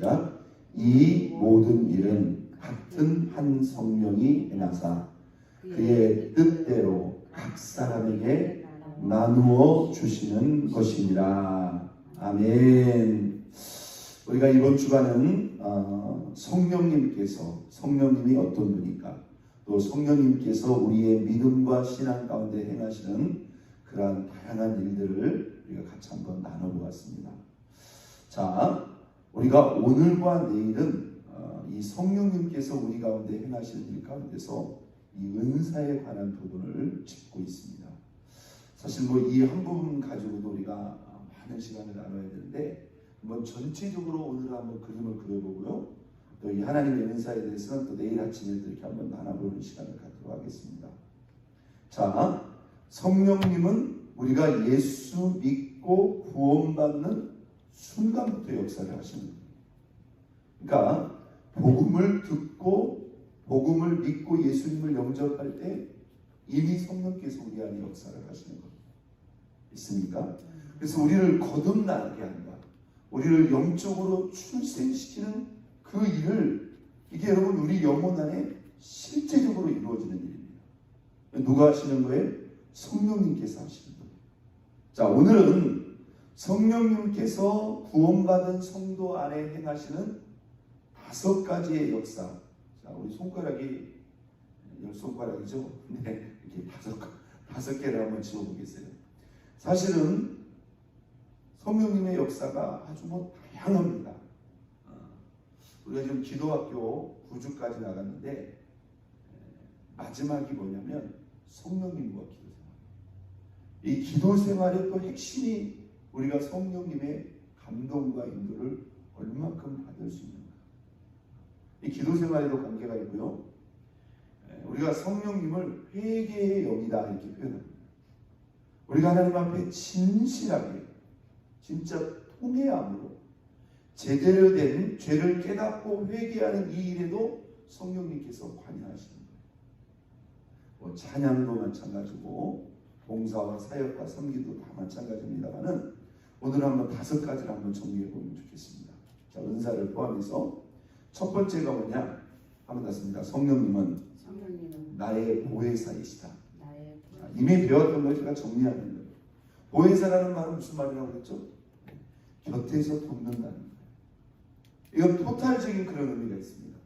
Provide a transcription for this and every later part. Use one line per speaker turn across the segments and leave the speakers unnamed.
시작. 이 모든 일은 같은 한 성령이 행하사 그의 뜻대로 각 사람에게 나누어 주시는 것이니라. 아멘. 우리가 이번 주간은 어, 성령님께서 성령님이 어떤 분일까? 또 성령님께서 우리의 믿음과 신앙 가운데 행하시는 그러한 다양한 일들을 우리가 같이 한번 나눠보았습니다. 자, 우리가 오늘과 내일은 어, 이 성령님께서 우리 가운데 행하시는 일 가운데서 이 은사에 관한 부분을 짚고 있습니다. 사실 뭐 이 한 부분 가지고도 우리가 많은 시간을 나눠야 되는데 한번 전체적으로 오늘 한번 그림을 그려보고요. 또 이 하나님의 은사에 대해서는 또 내일 아침에 이렇게 한번 나눠보는 시간을 갖도록 하겠습니다. 자, 성령님은 우리가 예수 믿고 구원받는 순간부터 역사를 하시는 거예요. 그러니까 복음을 듣고 복음을 믿고 예수님을 영접할 때 이미 성령께서 우리 안에 역사를 하시는 겁니다. 있습니까? 그래서 우리를 거듭나게 한다. 우리를 영적으로 출생시키는 그 일을 이게 여러분 우리 영혼 안에 실제적으로 이루어지는 일입니다. 누가 하시는 거예요? 성령님께서 하시는 거예요. 자, 오늘은 성령님께서 구원받은 성도 안에 행하시는 다섯 가지의 역사. 자, 우리 손가락이 열 손가락이죠? 네, 이렇게 다섯 다섯 개를 한번 지어보겠어요. 사실은 성령님의 역사가 아주 뭐 다양합니다. 어, 우리가 지금 기도학교 9주까지 나갔는데 마지막이 뭐냐면 성령님과 기도 생활. 이 기도 생활의 또 핵심이 우리가 성령님의 감동과 인도를 얼마큼 받을 수 있는가. 이 기도 생활에도 관계가 있고요. 우리가 성령님을 회개의 영이다 이렇게 표현합니다. 우리가 하나님 앞에 진실하게 진짜 통회함으로 제대로 된 죄를 깨닫고 회개하는 이 일에도 성령님께서 관여하시는 거예요. 뭐 찬양도 마찬가지고 봉사와 사역과 섬기도 다 마찬가지입니다만은 오늘 한번 다섯 가지를 한번 정리해 보면 좋겠습니다. 자 은사를 포함해서 첫 번째가 뭐냐? 한번 닿습니다. 성령님은
성령님은
나의 보혜사이시다.
나의
자, 이미 배웠던 걸 제가 정리하는 거예요. 보혜사라는 말은 무슨 말이라고 그랬죠? 곁에서 돕는다는 거예요. 이건 토탈적인 그런 의미가 있습니다.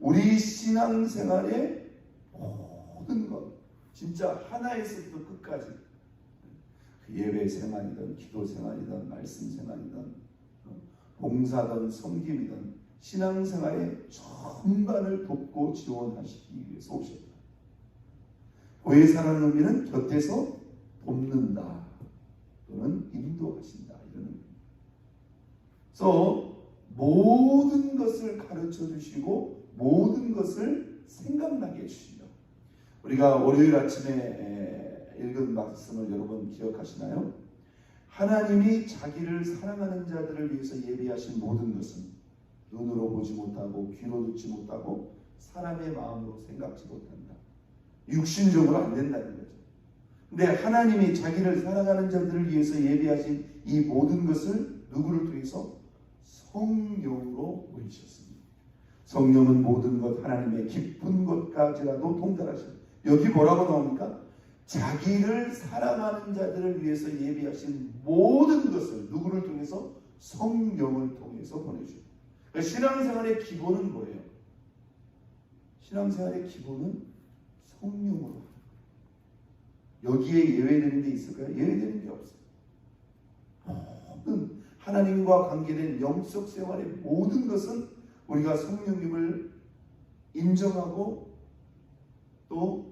우리 신앙생활의 모든 것, 진짜 하나에서부터 끝까지 그 예배 생활이든 기도 생활이든 말씀 생활이든 어, 봉사든 섬김이든 신앙생활의 전반을 돕고 지원하시기 위해서 오셨다. 보혜사라는 의미는 곁에서 돕는다 또는 인도하신다 이런 의미. 그래서 모든 것을 가르쳐 주시고 모든 것을 생각나게 해주시죠. 우리가 월요일 아침에 읽은 말씀을 여러분 기억하시나요? 하나님이 자기를 사랑하는 자들을 위해서 예비하신 모든 것은 눈으로 보지 못하고 귀로 듣지 못하고 사람의 마음으로 생각지 못한다. 육신적으로 안 된다는 거죠. 근데 하나님이 자기를 사랑하는 자들을 위해서 예비하신 이 모든 것을 누구를 통해서 성령으로 보이셨습니다. 성령은 모든 것 하나님의 깊은 것까지라도 통달하십니다. 여기 뭐라고 나옵니까? 자기를 사랑하는 자들을 위해서 예비하신 모든 것을 누구를 통해서 성령을 통해서 보내줍니다. 그러니까 신앙생활의 기본은 뭐예요? 신앙생활의 기본은 성령으로 여기에 예외되는 게 있을까요? 예외되는 게 없어요. 모든 하나님과 관계된 영적 생활의 모든 것은 우리가 성령님을 인정하고 또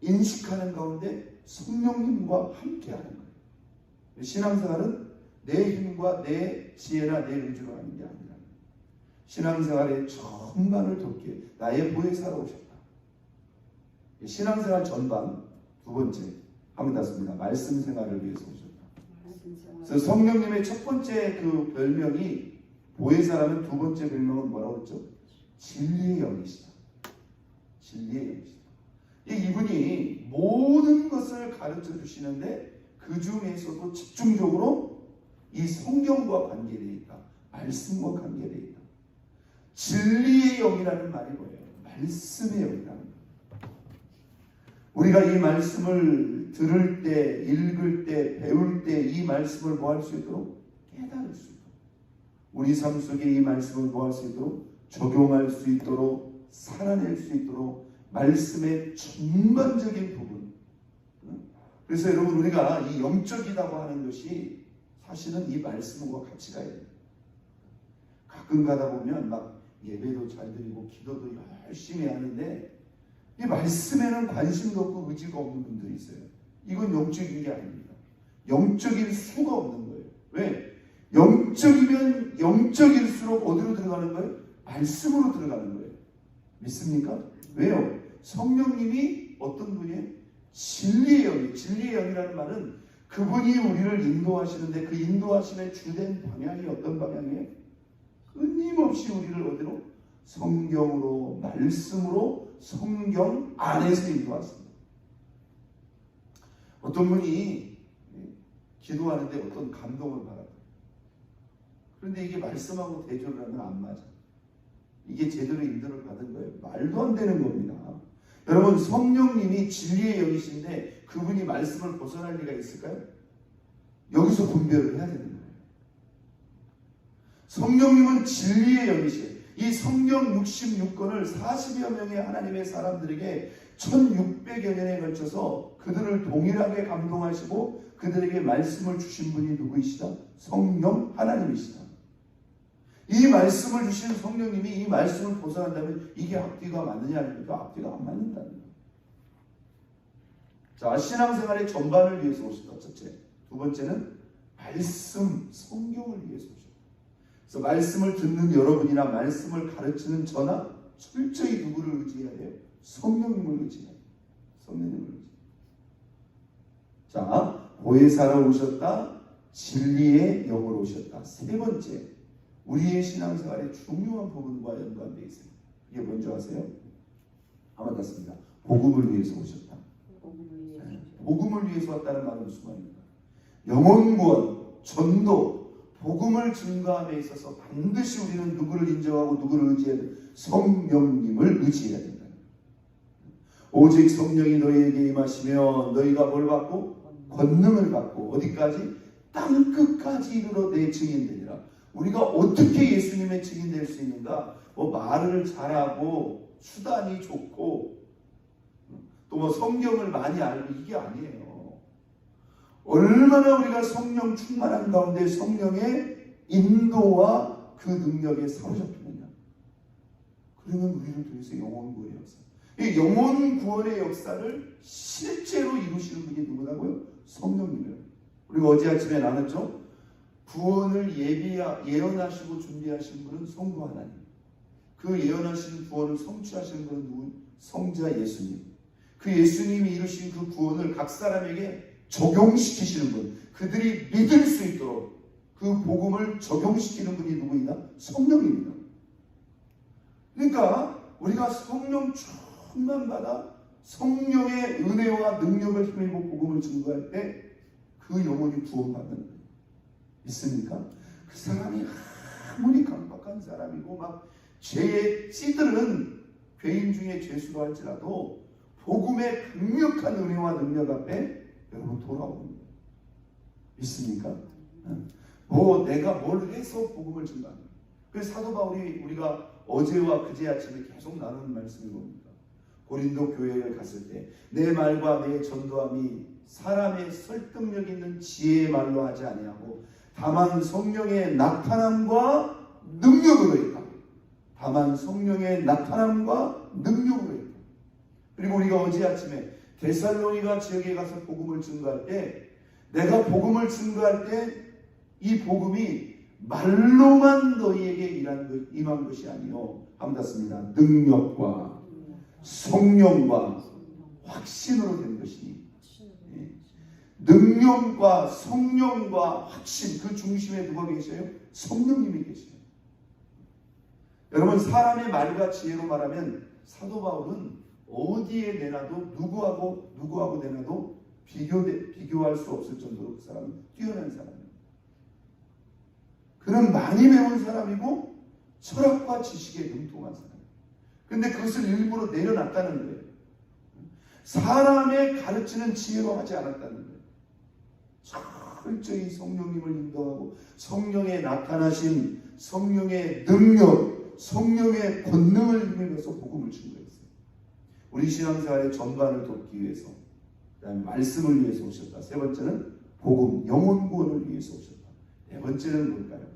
인식하는 가운데 성령님과 함께하는 거예요. 신앙생활은 내 힘과 내 지혜나 내 의지로 하는 게 아니라 신앙생활의 전반을 돕기에 나의 보혜사로 오셨다. 신앙생활 전반 두 번째 한번 닿습니다. 말씀 생활을 위해서 오셨다. 그래서 성령님의 첫 번째 그 별명이 보혜사라는 두 번째 별명은 뭐라고 했죠? 진리의 영이시다. 진리의 영이시다. 이 이분이 모든 것을 가르쳐 주시는데 그 중에서도 집중적으로 이 성경과 관계되어 있다. 말씀과 관계되어 있다. 진리의 영이라는 말이 뭐예요? 말씀의 영이라는 거예요. 우리가 이 말씀을 들을 때, 읽을 때, 배울 때 이 말씀을 뭐 할 수 있도록 깨달을 수 있도록 우리 삶 속에 이 말씀을 뭐 할 수 있도록 적용할 수 있도록 살아낼 수 있도록 말씀의 전반적인 부분 그래서 여러분 우리가 이 영적이라고 하는 것이 사실은 이 말씀과 가야 돼요. 가끔 가다 보면 막 예배도 잘 드리고 기도도 열심히 하는데 이 말씀에는 관심도 없고 의지가 없는 분들이 있어요. 이건 영적인 게 아닙니다. 영적일 수가 없는 거예요. 왜? 영적이면 영적일수록 어디로 들어가는 거예요? 말씀으로 들어가는 거예요. 믿습니까? 왜요? 성령님이 어떤 분이에요? 진리의 영이 진리의 영이라는 말은 그분이 우리를 인도하시는데 그 인도하심의 주된 방향이 어떤 방향이에요? 끊임없이 우리를 어디로? 성경으로 말씀으로 성경 안에서 인도하십니다. 어떤 분이 기도하는데 어떤 감동을 받았다. 그런데 이게 말씀하고 대조를 하면 안 맞아. 이게 제대로 인도를 받은 거예요. 말도 안 되는 겁니다. 여러분 성령님이 진리의 영이신데 그분이 말씀을 벗어날 리가 있을까요? 여기서 분별을 해야 되는 거예요. 성령님은 진리의 영이시에요. 이 성경 66권을 40여 명의 하나님의 사람들에게 1600여 년에 걸쳐서 그들을 동일하게 감동하시고 그들에게 말씀을 주신 분이 누구이시다? 성령 하나님이시다. 이 말씀을 주신 성령님이 이 말씀을 벗어난다면 이게 앞뒤가 맞느냐 아닙니까? 앞뒤가 안 맞는다는 거예요. 자, 신앙생활의 전반을 위해서 오셨다. 첫째. 두 번째는 말씀, 성경을 위해서 오셨다. 그래서 말씀을 듣는 여러분이나 말씀을 가르치는 저나 철저히 누구를 의지해야 돼요? 성령님을 의지해야 돼요. 성령님을 의지해야 돼요. 자, 보혜사로 오셨다. 진리의 영으로 오셨다. 세 번째, 우리의 신앙생활의 중요한 부분과 연관되어 있습니다. 이게 뭔지 아세요? 아마 맞습니다. 복음을 위해서 오셨다.
복음을 위해
네. 복음을 위해서 왔다는 말은 무슨 말입니까? 영혼 구원, 전도, 복음을 증거함에 있어서 반드시 우리는 누구를 인정하고 누구를 의지해야 돼? 성령님을 의지해야 된다. 오직 성령이 너희에게 임하시면 너희가 뭘 받고 권능을 받고 어디까지 땅 끝까지 이르러 내 증인 되리라. 우리가 어떻게 예수님의 증인 될 수 있는가? 뭐 말을 잘하고 수단이 좋고 또 뭐 성경을 많이 알고 이게 아니에요. 얼마나 우리가 성령 충만한 가운데 성령의 인도와 그 능력에 사로잡히느냐. 그러면 우리를 통해서 영혼 구원의 역사. 이 영혼 구원의 역사를 실제로 이루시는 분이 누구라고요? 성령님이에요. 우리가 어제 아침에 나눴죠? 구원을 예비하, 예언하시고 준비하신 분은 성부 하나님. 그 예언하신 구원을 성취하시는 분은 누구? 성자 예수님. 그 예수님이 이루신 그 구원을 각 사람에게 적용시키시는 분. 그들이 믿을 수 있도록 그 복음을 적용시키는 분이 누구이다? 성령입니다. 그러니까 우리가 성령 충만 받아 성령의 은혜와 능력을 힘입어 복음을 증거할 때 그 영혼이 구원받는. 있습니까? 그 사람이 아무리 강박한 사람이고 막 죄에 찌들은 죄인 중에 죄수로 할지라도 복음의 강력한 은혜와 능력 앞에 여러분 거예요. 있습니까? 뭐 내가 뭘 해서 복음을 거예요. 그래서 사도 바울이 우리가 어제와 그제 아침에 계속 나누는 말씀이 뭡니까? 고린도 교회에 갔을 때 내 말과 내 전도함이 사람의 설득력 있는 지혜의 말로 하지 아니하고 다만 성령의 나타남과 능력으로 있다. 다만 성령의 나타남과 능력으로 있다. 그리고 우리가 어제 아침에 데살로니가 지역에 가서 복음을 증거할 때 내가 복음을 증거할 때 이 복음이 말로만 너희에게 일한 것, 임한 것이 아니요 함닿습니다. 능력과 성령과 확신으로 된 것이니 예. 능력과 성령과 확신 그 중심에 누가 계셔요? 성령님이 계셔요. 여러분 사람의 말과 지혜로 말하면 사도 바울은 어디에 내놔도 누구하고 누구하고 내놔도 비교 비교할 수 없을 정도로 그 사람은 뛰어난 사람이에요. 그는 많이 배운 사람이고 철학과 지식에 능통한 사람. 근데 그것을 일부러 내려놨다는 거예요. 사람의 가르치는 지혜로 하지 않았다는 거예요. 철저히 성령님을 인도하고 성령에 나타나신 성령의 능력, 성령의 권능을 힘입어서 복음을 준 거였어요. 우리 신앙생활의 전반을 돕기 위해서, 그다음에 말씀을 위해서 오셨다. 세 번째는 복음, 영혼 구원을 위해서 오셨다. 네 번째는 뭘까요?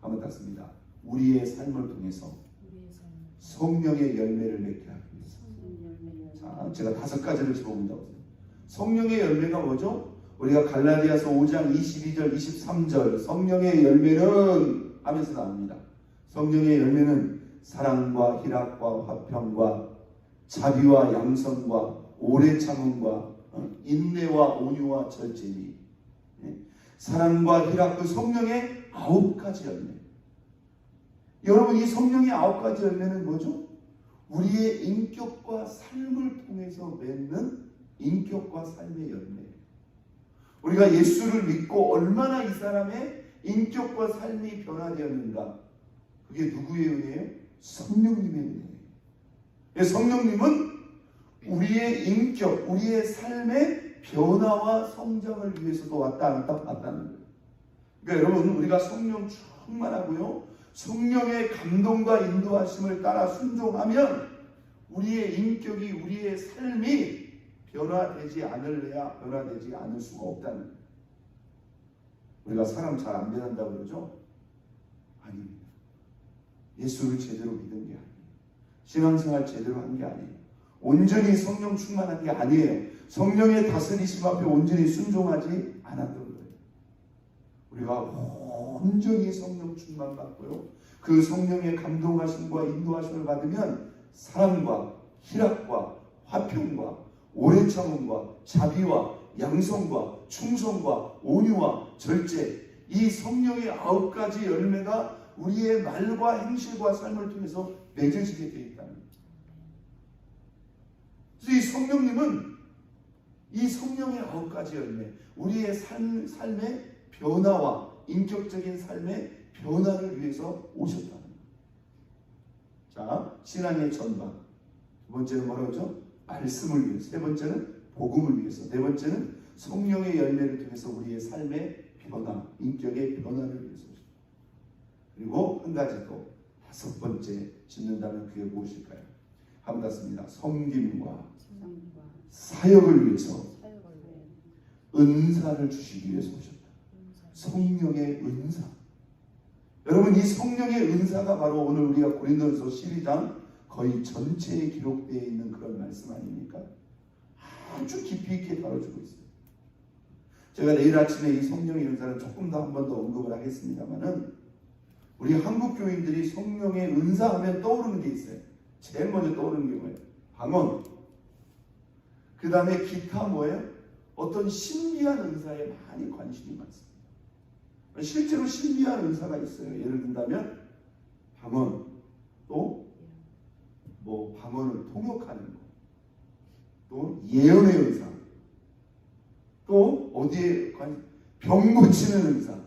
한번 땄습니다. 우리의 삶을 통해서 성령의 열매를 맺게 하기 위해서. 자, 제가 다섯 가지를 적어본다고 했어요. 성령의 열매가 뭐죠? 우리가 갈라디아서 5장 22절, 23절 성령의 열매는 하면서 나옵니다. 성령의 열매는 사랑과 희락과 화평과 자비와 양선과 오래 참음과 어, 인내와 온유와 절제니 예? 사랑과 희락 그 성령의 아홉 가지 열매. 여러분 이 성령의 아홉 가지 열매는 뭐죠? 우리의 인격과 삶을 통해서 맺는 인격과 삶의 열매예요. 우리가 예수를 믿고 얼마나 이 사람의 인격과 삶이 변화되었는가? 그게 누구의 은혜예요? 성령님의 은혜예요. 예, 성령님은 우리의 인격, 우리의 삶의 변화와 성장을 위해서도 왔다 안 왔다 왔다는 거예요. 그러니까 여러분 우리가 성령 충만하고요. 성령의 감동과 인도하심을 따라 순종하면 우리의 인격이 우리의 삶이 변화되지 않을래야 변화되지 않을 수가 없다는 거예요. 우리가 사람 잘 안 변한다고 그러죠? 아닙니다. 예수를 제대로 믿은 게 아니에요. 신앙생활 제대로 한 게 아니에요. 온전히 성령 충만한 게 아니에요. 성령의 다스리심 앞에 온전히 순종하지 않았던 거예요. 우리가 온전히 성령 충만 받고요. 그 성령의 감동하심과 인도하심을 받으면 사랑과 희락과 화평과 오래 참음과 자비와 양성과 충성과 온유와 절제 이 성령의 아홉 가지 열매가 우리의 말과 행실과 삶을 통해서 맺어지게 되어 있다는. 그래서 이 성령님은 이 성령의 아홉 가지 열매, 우리의 삶, 삶의 변화와 인격적인 삶의 변화를 위해서 오셨다는 거예요. 자, 신앙의 전반. 두 번째는 뭐라고 하죠? 말씀을 위해서. 세 번째는 복음을 위해서. 네 번째는 성령의 열매를 통해서 우리의 삶의 변화, 인격의 변화를 위해서. 그리고 한 가지 또 다섯 번째 짓는다면 그게 무엇일까요? 한번 닫습니다. 섬김과 사역을 위해서 은사를 주시기 위해서 오셨다. 성령의 은사. 여러분 이 성령의 은사가 바로 오늘 우리가 고린도서 12장 거의 전체에 기록되어 있는 그런 말씀 아닙니까? 아주 깊이 있게 다뤄주고 있어요. 제가 내일 아침에 이 성령의 은사를 조금 더 한 번 더 언급을 하겠습니다만은 우리 한국 교인들이 성령의 은사 하면 떠오르는 게 있어요. 제일 먼저 떠오르는 게 뭐예요? 방언. 그 다음에 기타 뭐예요? 어떤 신비한 은사에 많이 관심이 많습니다. 실제로 신비한 은사가 있어요. 예를 든다면 방언, 또 뭐 방언을 통역하는 거, 또 예언의 은사, 또 어디에 관, 병 고치는 은사.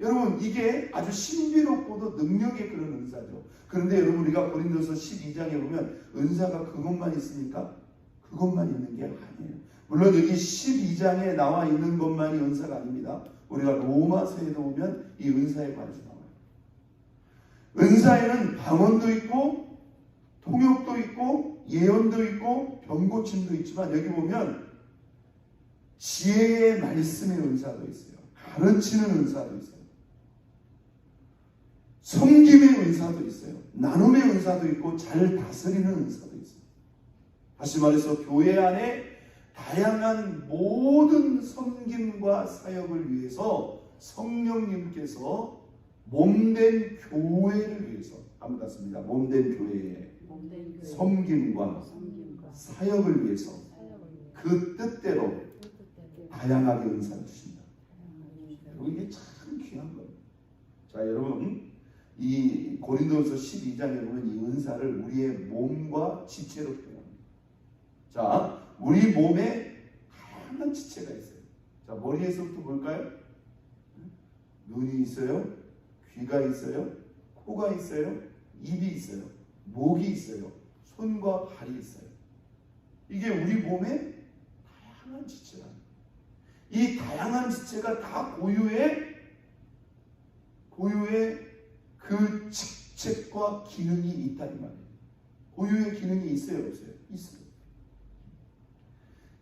여러분 이게 아주 신비롭고도 능력의 그런 은사죠. 그런데 여러분 우리가 고린도서 12장에 보면 은사가 그것만 있습니까? 그것만 있는 게 아니에요. 물론 여기 12장에 나와 있는 것만이 은사가 아닙니다. 우리가 로마서에도 보면 이 은사에 관해서 나와요. 은사에는 방언도 있고 통역도 있고 예언도 있고 병고침도 있지만 여기 보면 지혜의 말씀의 은사도 있어요. 가르치는 은사도 있어요. 섬김의 은사도 있어요. 나눔의 은사도 있고 잘 다스리는 은사도 있어요. 다시 말해서 교회 안에 다양한 모든 섬김과 사역을 위해서 성령님께서 몸된 교회를 위해서 한번 같습니다. 몸된 교회의 섬김과 사역을 위해서 그 뜻대로 다양하게 은사를 주신다. 이게 참 귀한 거예요. 자, 여러분 이 고린도서 12장에 보면 이 은사를 우리의 몸과 지체로 표현합니다. 자, 우리 몸에 다양한 지체가 있어요. 자, 머리에서부터 볼까요? 눈이 있어요. 귀가 있어요, 코가 있어요, 입이 있어요, 목이 있어요, 손과 발이 있어요. 이게 우리 몸의 다양한 지체라. 이 다양한 지체가 다 고유의 고유의 그 직책과 기능이 있다 이 말이에요. 고유의 기능이 있어요, 없어요? 있어요.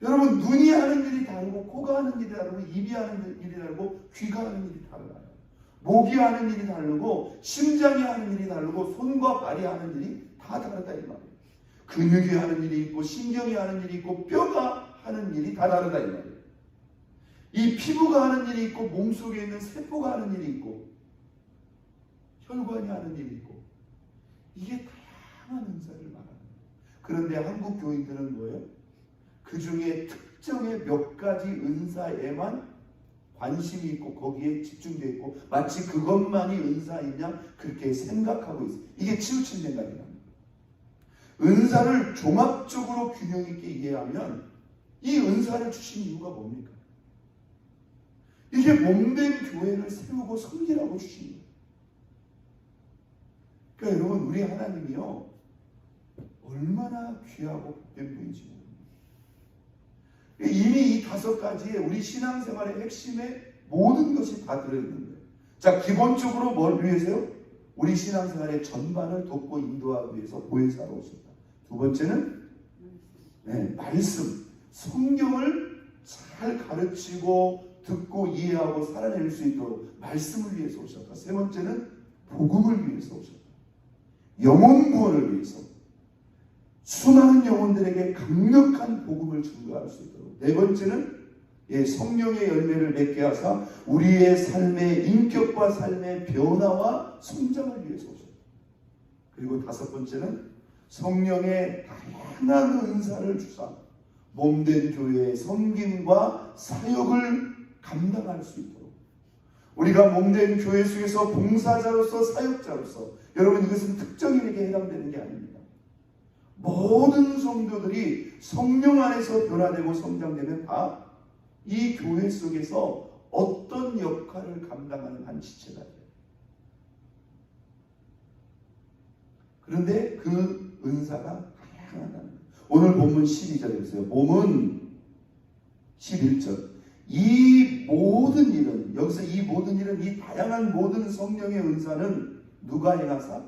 여러분 눈이 하는 일이 다르고 코가 하는 일이 다르고 입이 하는 일이 다르고 귀가 하는 일이 달라요. 목이 하는 일이 다르고 심장이 하는 일이 다르고 손과 발이 하는 일이 다 다르다 이 말이에요. 근육이 하는 일이 있고 신경이 하는 일이 있고 뼈가 하는 일이 다 다르다 이 말이에요. 이 피부가 하는 일이 있고 몸속에 있는 세포가 하는 일이 있고 혈관이 하는 일이 있고 이게 다양한 은사를 말하는 거예요. 그런데 한국 교인들은 뭐예요? 그 중에 특정의 몇 가지 은사에만 관심이 있고 거기에 집중되어 있고 마치 그것만이 은사이냐 그렇게 생각하고 있어요. 이게 치우친 거예요. 은사를 종합적으로 균형 있게 이해하면 이 은사를 주신 이유가 뭡니까? 이게 몸된 교회를 세우고 섬기라고 주신 거예요. 그러니까 여러분 우리 하나님이요 얼마나 귀하고 복된 분인지 모릅니다. 이미 이 다섯 가지에 우리 신앙생활의 핵심에 모든 것이 다 들어있는 거예요. 자 기본적으로 뭘 위해서요? 우리 신앙생활의 전반을 돕고 인도하기 위해서 보혜사로 오셨다. 두 번째는 네, 말씀, 성경을 잘 가르치고 듣고 이해하고 살아낼 수 있도록 말씀을 위해서 오셨다. 세 번째는 복음을 위해서 오셨다. 영혼 구원을 위해서 수많은 영혼들에게 강력한 복음을 증거할 수 있도록 네 번째는 예, 성령의 열매를 맺게 하사 우리의 삶의 인격과 삶의 변화와 성장을 위해서 오셨다. 그리고 다섯 번째는 성령의 다양한 은사를 주사 몸된 교회의 섬김과 사역을 감당할 수 있도록 우리가 몸된 교회 속에서 봉사자로서 사역자로서 여러분 이것은 특정인에게 해당되는 게 아닙니다. 모든 성도들이 성령 안에서 변화되고 성장되면 다 이 교회 속에서 어떤 역할을 감당하는 한 지체가 돼요. 그런데 그 은사가 다양하다는 거예요. 오늘 본문 12절에 있어요. 몸은 11절. 이 모든 일은 여기서 이 모든 일은 이 다양한 모든 성령의 은사는 누가 행하사?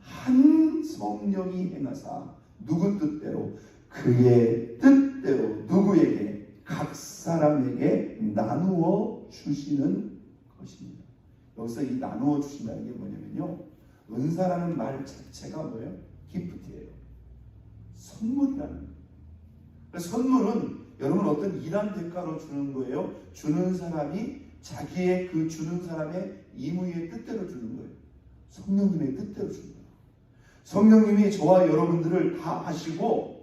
한 성령이 행하사 누구 뜻대로 그의 뜻대로 누구에게 각 사람에게 나누어 주시는 것입니다. 여기서 이 나누어 주신다는 게 뭐냐면요. 은사라는 말 자체가 뭐예요? 기프트예요. 선물이라는 거예요. 그래서 선물은 여러분 어떤 일한 대가로 주는 거예요. 주는 사람이 자기의 그 주는 사람의 임의의 뜻대로 주는 거예요. 성령님의 뜻대로 주는 거예요. 성령님이 저와 여러분들을 다 하시고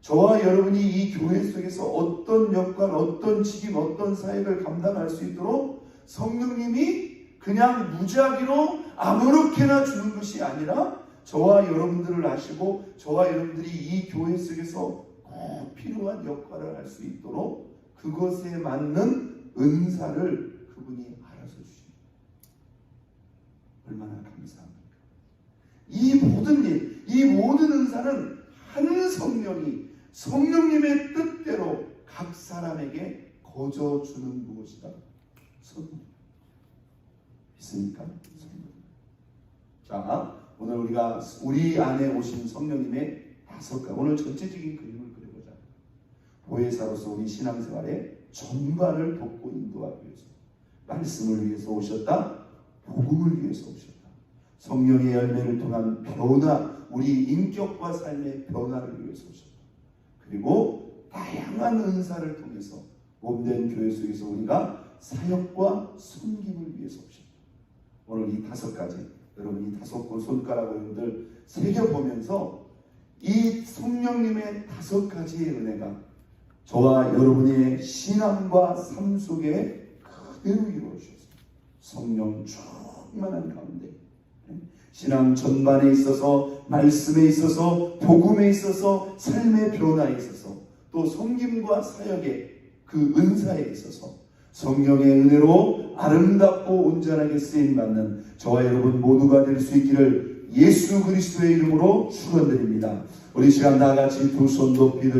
저와 여러분이 이 교회 속에서 어떤 역할, 어떤 직임, 어떤 사역을 감당할 수 있도록 성령님이 그냥 무작위로 아무렇게나 주는 것이 아니라 저와 여러분들을 아시고 저와 여러분들이 이 교회 속에서 꼭 필요한 역할을 할 수 있도록 그것에 맞는 은사를 그분이 알아서 주십니다. 얼마나 감사합니까? 이 모든 일, 이 모든 은사는 한 성령이 성령님의 뜻대로 각 사람에게 거저 주는 무엇이다? 선물. 믿습니까? 선물. 자, 오늘 우리가 우리 안에 오신 성령님의 다섯 가지 오늘 전체적인 그림을 그려보자. 보혜사로서 우리 신앙생활의 전반을 돕고 인도하기 위해서 말씀을 위해서 오셨다. 복음을 위해서 오셨다. 성령의 열매를 통한 변화, 우리 인격과 삶의 변화를 위해서 오셨다. 그리고 다양한 은사를 통해서 몸된 교회 속에서 우리가 사역과 섬김을 위해서 오셨다. 오늘 이 다섯 가지 여러분 이 다섯 번 손가락 여러분들 새겨보면서 이 성령님의 다섯 가지의 은혜가 저와 여러분의 신앙과 삶 속에 그대로 이루어지셨습니다. 성령 충만한 가운데 신앙 전반에 있어서 말씀에 있어서 복음에 있어서 삶의 변화에 있어서 또 섬김과 사역의 그 은사에 있어서 성령의 은혜로 아름답고 온전하게 쓰임 받는 저와 여러분 모두가 될 수 있기를 예수 그리스도의 이름으로 축원드립니다. 우리 시간 다 같이 두 손 높이 들